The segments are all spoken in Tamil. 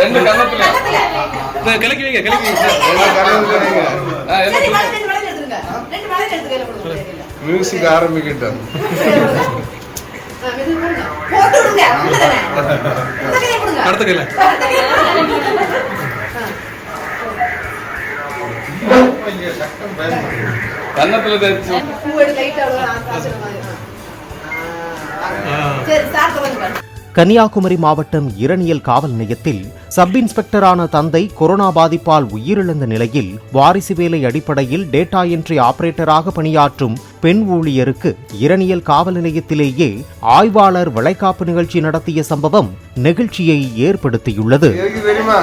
ரெண்டு கன்னத்துல இந்த கிழக்கி வைங்க கிழக்கி வைங்க ஆ, எல்லாம் மியூசிக் ஆரம்பிக்கிட்டோம் அடுத்த கையில கன்னத்துல தேய்ச்சி சரி சார் சொல்லுங்க கன்னியாகுமரி மாவட்டம் இரணியல் காவல் நிலையத்தில் சப் இன்ஸ்பெக்டரான தந்தை கொரோனா பாதிப்பால் உயிரிழந்த நிலையில் வாரிசு வேலை அடிப்படையில் டேட்டா என்ட்ரி ஆபரேட்டராக பணியாற்றும் பெண் ஊழியருக்கு இரணியல் காவல் நிலையத்திலேயே ஆய்வாளர் வளைகாப்பு நிகழ்ச்சி நடத்திய சம்பவம் நெகிழ்ச்சியை ஏற்படுத்தியுள்ளது. தெரியுமா?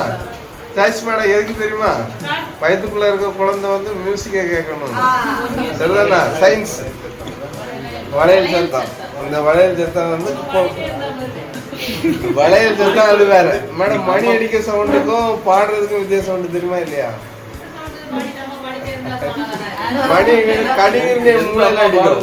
சாய்ஸ் மேடம் எதுக்கு தெரியுமா? வயிற்றுக்குள்ள இருக்க குழந்தை வந்து மியூசிக்கை கேட்கணும். சரிதானா? சயின்ஸ் வளையல் சத்தம் இந்த வளையல் சத்தம் வந்து வளையல் சத்தம் அது வேற. மேடம் மணி அடிக்க சவுண்டுக்கும் பாடுறதுக்கும் வித்தியாசம் உண்டு தெரியுமா இல்லையா? மணி கடினே மூலையில அடிக்கும்